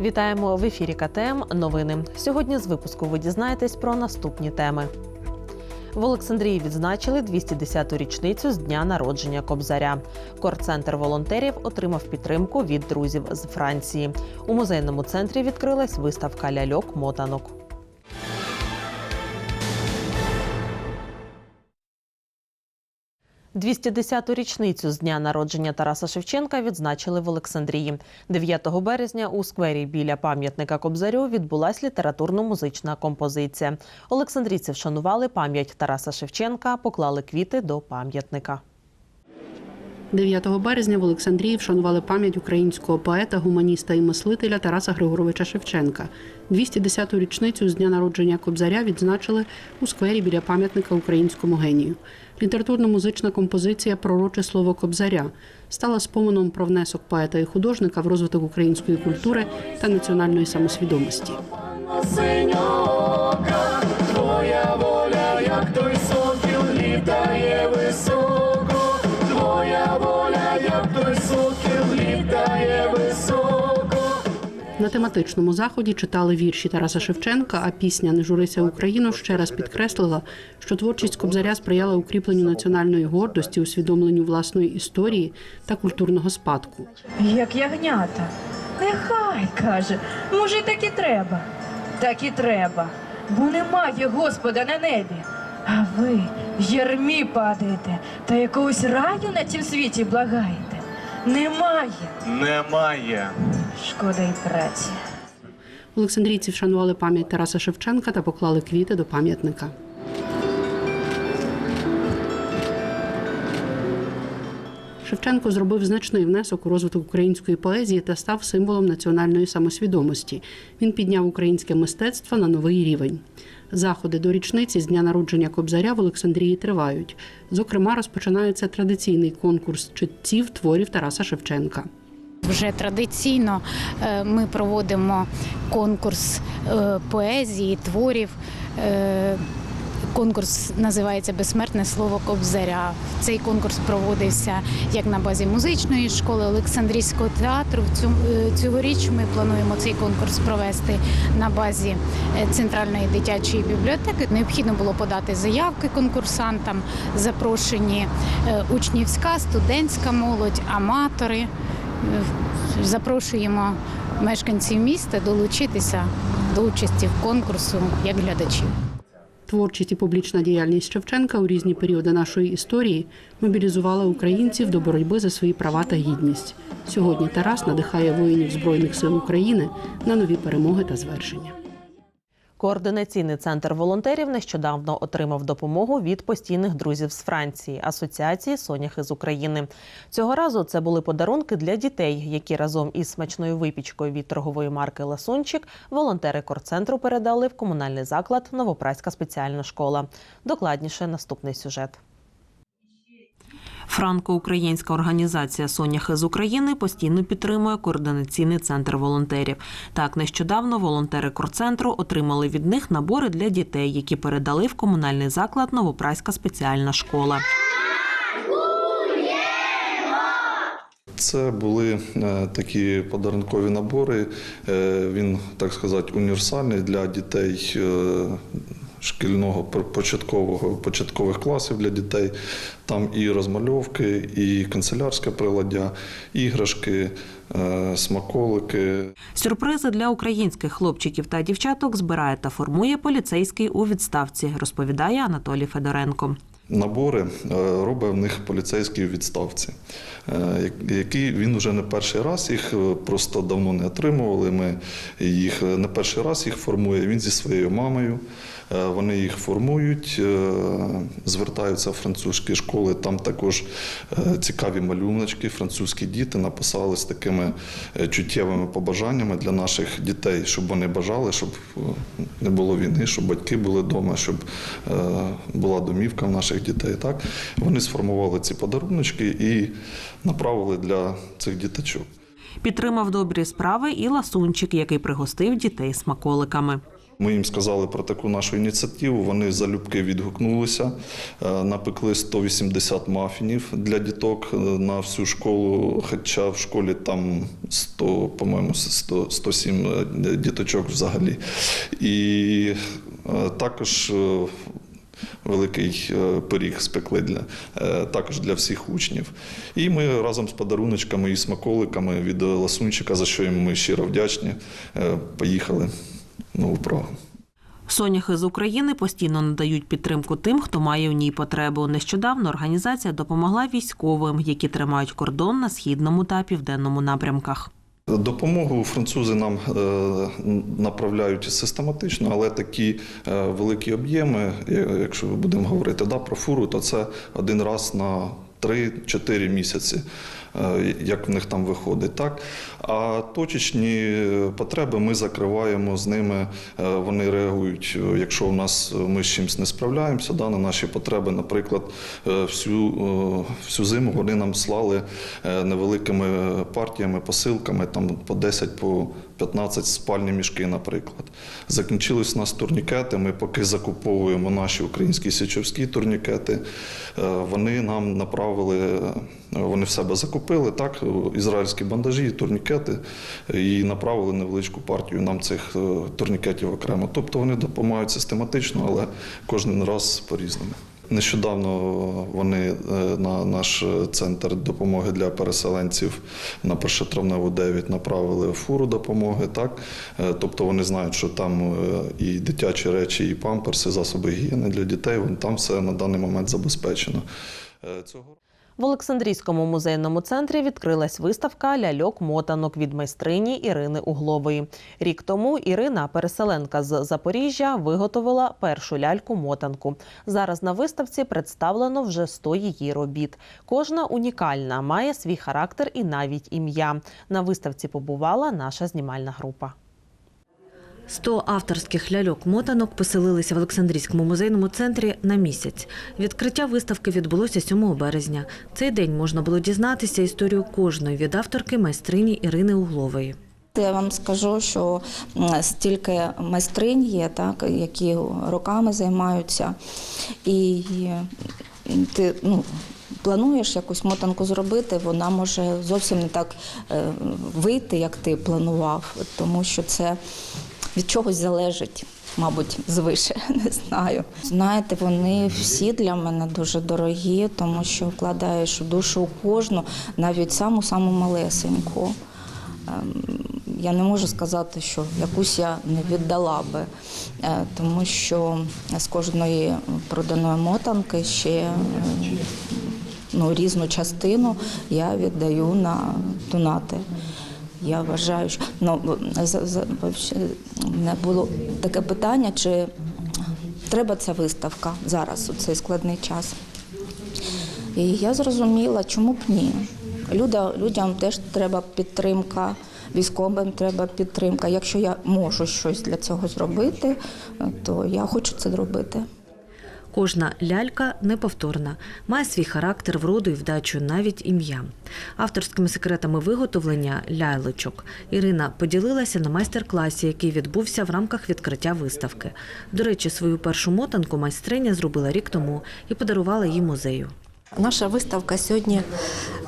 Вітаємо в ефірі КТМ. Новини. Сьогодні з випуску ви дізнаєтесь про наступні теми. В Олександрії відзначили 210-ту річницю з дня народження Кобзаря. Корцентр волонтерів отримав підтримку від друзів з Франції. У музейному центрі відкрилась виставка ляльок мотанок. – 210-ту річницю з дня народження Тараса Шевченка відзначили в Олександрії. 9 березня у сквері біля пам'ятника Кобзарю відбулась літературно-музична композиція. Олександрійці вшанували пам'ять Тараса Шевченка, поклали квіти до пам'ятника. 9 березня в Олександрії вшанували пам'ять українського поета, гуманіста і мислителя Тараса Григоровича Шевченка. 210-ту річницю з дня народження Кобзаря відзначили у сквері біля пам'ятника українському генію. Літературно-музична композиція Пророче слово Кобзаря стала споменом про внесок поета і художника в розвиток української культури та національної самосвідомості. На тематичному заході читали вірші Тараса Шевченка, а пісня Не журися Україну ще раз підкреслила, що творчість Кобзаря сприяла укріпленню національної гордості, усвідомленню власної історії та культурного спадку. Як ягнята. Нехай каже, може, так і треба. Так і треба. Бо немає Господа на небі. А ви в ярмі падаєте та якогось раю на цім світі благаєте. Немає. Немає. Шкода й праці. Олександрійці вшанували пам'ять Тараса Шевченка та поклали квіти до пам'ятника. Шевченко зробив значний внесок у розвиток української поезії та став символом національної самосвідомості. Він підняв українське мистецтво на новий рівень. Заходи до річниці з дня народження Кобзаря в Олександрії тривають. Зокрема, розпочинається традиційний конкурс читців творів Тараса Шевченка. Вже традиційно е, ми проводимо конкурс е, поезії, творів. Е, Конкурс називається Безсмертне слово Кобзаря. Цей конкурс проводився як на базі музичної школи Олександрійського театру. Цьогоріч ми плануємо цей конкурс провести на базі центральної дитячої бібліотеки. Необхідно було подати заявки конкурсантам, запрошені учнівська, студентська молодь, аматори. Запрошуємо мешканців міста долучитися до участі в конкурсу як глядачів. Творчість і публічна діяльність Шевченка у різні періоди нашої історії мобілізувала українців до боротьби за свої права та гідність. Сьогодні Тарас надихає воїнів Збройних сил України на нові перемоги та звершення. Координаційний центр волонтерів нещодавно отримав допомогу від постійних друзів з Франції Асоціації Соняхи з України. Цього разу це були подарунки для дітей, які разом із смачною випічкою від торгової марки Ласунчик волонтери корцентру передали в комунальний заклад Новопраська спеціальна школа. Докладніше наступний сюжет. Франко-українська організація Соняхи з України постійно підтримує координаційний центр волонтерів. Так, нещодавно волонтери корцентру отримали від них набори для дітей, які передали в комунальний заклад Новопраська спеціальна школа. Це були е, такі подарункові набори. Е, Він, так сказати, універсальний для дітей е, шкільного початкового початкових класів для дітей. Там і розмальовки, і канцелярське приладдя, іграшки, е, смаколики. Сюрпризи для українських хлопчиків та дівчаток збирає та формує поліцейський у відставці, розповідає Анатолій Федоренко. Набори е, робить в них поліцейський у відставці, е, як- який він вже не перший раз їх е, просто давно не отримували. Ми їх не перший раз їх формує. Він зі своєю мамою. Вони їх формують, звертаються в французькі школи. Там також цікаві малюночки. Французькі діти написали такими чуттєвими побажаннями для наших дітей, щоб вони бажали, щоб не було війни, щоб батьки були вдома, щоб була домівка в наших дітей. Так вони сформували ці подаруночки і направили для цих діточок. Підтримав добрі справи і ласунчик, який пригостив дітей смаколиками. Ми їм сказали про таку нашу ініціативу. Вони залюбки відгукнулися, е, напекли 180 мафінів для діток е, на всю школу. Хоча в школі там 100, по-моєму, 100, 107 е, діточок взагалі. І також. Великий е, пиріг спекли для е, також для всіх учнів. І ми разом з подаруночками і смаколиками від ласунчика, за що їм ми щиро вдячні, е, поїхали в нову Прагу. Соняхи з України постійно надають підтримку тим, хто має в ній потребу. Нещодавно організація допомогла військовим, які тримають кордон на східному та південному напрямках. Допомогу французи нам е, направляють систематично, але такі е, великі об'єми, е, якщо ми будемо говорити да, про фуру, то це один раз на 3-4 місяці, як в них там виходить. Так? А точечні потреби ми закриваємо з ними, е, вони реагують. Якщо у нас е, ми з чимось не справляємося, да, на наші потреби, наприклад, е, всю, е, всю зиму вони нам слали е, невеликими партіями, посилками, там по 10 по 15 спальні мішки, наприклад. Закінчились у нас турнікети. Ми поки закуповуємо наші українські січовські турнікети. е, Вони нам направили, е, вони в себе закупили так, ізраїльські бандажі, турнікети, і направили невеличку партію нам цих е, турнікетів окремо. Тобто вони допомагають систематично, але кожен раз по-різному. Нещодавно вони е, на наш центр допомоги для переселенців на першотравневу 9 направили фуру допомоги. Так? Е, Тобто вони знають, що там е, і дитячі речі, і памперси, засоби гігієни для дітей. Там все на даний момент забезпечено. Е, Цього В Олександрійському музейному центрі відкрилась виставка ляльок-мотанок від майстрині Ірини Углової. Рік тому Ірина, переселенка з Запоріжжя, виготовила першу ляльку-мотанку. Зараз на виставці представлено вже 100 її робіт. Кожна унікальна, має свій характер і навіть ім'я. На виставці побувала наша знімальна група. 100 авторських ляльок-мотанок поселилися в Олександрійському музейному центрі на місяць. Відкриття виставки відбулося 7 березня. Цей день можна було дізнатися історію кожної від авторки майстрині Ірини Углової. Я вам скажу, що стільки майстринь є, так, які роками займаються, і ти ну, плануєш якусь мотанку зробити, вона може зовсім не так е, вийти, як ти планував, тому що це від чогось залежить. Мабуть, звише не знаю. Знаєте, вони всі для мене дуже дорогі, тому що вкладаєш душу кожну, навіть саму саму малесеньку. Ем, Я не можу сказати, що якусь я не віддала би, е, тому що з кожної проданої мотанки ще е, ну, різну частину я віддаю на донати. Я вважаю, що ну, за, за, вообще, не було таке питання, чи треба ця виставка зараз у цей складний час. І я зрозуміла, чому б ні. Люда, людям теж треба підтримка, військовим треба підтримка. Якщо я можу щось для цього зробити, то я хочу це зробити. Кожна лялька неповторна, має свій характер, вроду і вдачу, навіть ім'я. Авторськими секретами виготовлення лялечок Ірина поділилася на майстер-класі, який відбувся в рамках відкриття виставки. До речі, свою першу мотанку майстриня зробила рік тому і подарувала їй музею. Наша виставка сьогодні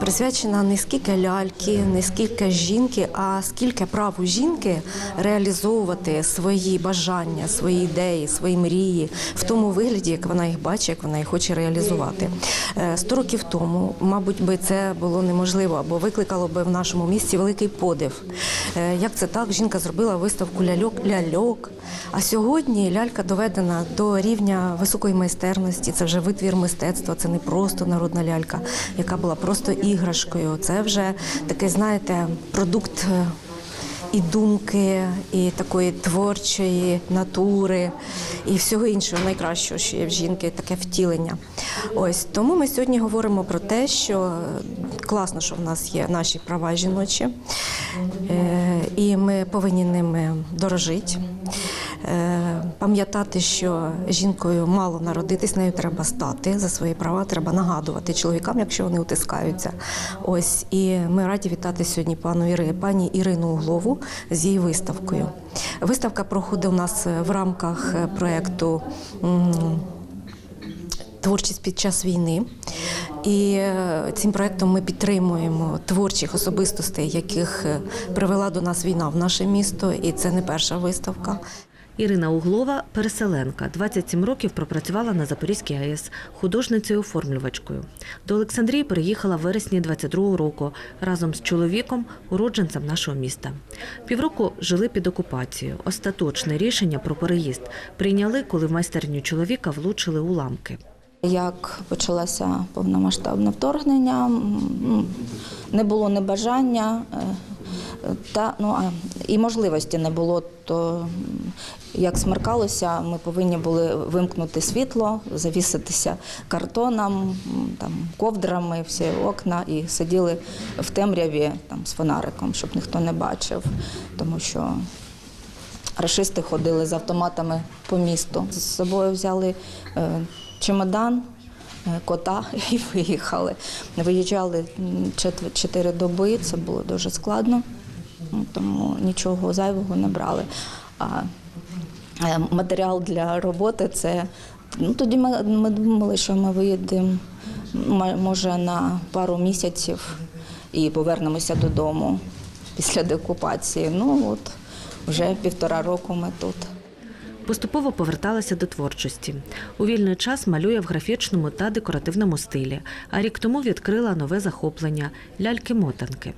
присвячена не скільки ляльки, не скільки жінки, а скільки праву жінки реалізовувати свої бажання, свої ідеї, свої мрії в тому вигляді, як вона їх бачить, як вона їх хоче реалізувати. Е, Сто років тому, мабуть, би це було неможливо або викликало би в нашому місті великий подив. Е, Як це так? Жінка зробила виставку ляльок ляльок. А сьогодні лялька доведена до рівня високої майстерності. Це вже витвір мистецтва, це не просто народна лялька, яка була просто іграшкою. Це вже такий, знаєте, продукт. е, І думки, і такої творчої натури, і всього іншого найкращого, що є в жінки, таке втілення. Ось тому ми сьогодні говоримо про те, що е, класно, що в нас є наші права жіночі, е, і ми повинні ними дорожити. Пам'ятати, що жінкою мало народитись, нею треба стати за свої права, треба нагадувати чоловікам, якщо вони утискаються. Ось і ми раді вітати сьогодні пану Іри, пані Ірину Углову з її виставкою. Виставка проходить у нас в рамках е, проєкту. Творчість під час війни, і е, цим проектом ми підтримуємо творчих особистостей, яких е, привела до нас війна в наше місто, і це не перша виставка. Ірина Углова – переселенка. 27 років пропрацювала на Запорізькій АЕС художницею-оформлювачкою. До Олександрії переїхала в вересні 22-го року разом з чоловіком, уродженцем нашого міста. Півроку жили під окупацією. Остаточне рішення про переїзд прийняли, коли в майстерню чоловіка влучили уламки. Як почалося повномасштабне вторгнення, не було ні бажання е, та ну а і можливості не було. То як смеркалося, ми повинні були вимкнути світло, завіситися картоном, там ковдрами, всі окна, і сиділи в темряві там з фонариком, щоб ніхто не бачив, тому що Рашисти ходили з автоматами по місту. З собою взяли е, чемодан, е, кота і виїхали. Виїжджали чотири доби, це було дуже складно, тому нічого зайвого не брали. А е, матеріал для роботи це. Ну, тоді ми, ми думали, що ми виїдемо може на пару місяців і повернемося додому після деокупації. Ну от вже півтора року ми тут. Поступово поверталася до творчості. У вільний час малює в графічному та декоративному стилі. А рік тому відкрила нове захоплення ляльки-мотанки.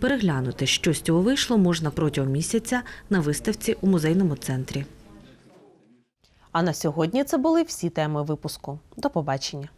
Переглянути, що з цього вийшло, можна протягом місяця на виставці у музейному центрі. А на сьогодні це були всі теми випуску. До побачення.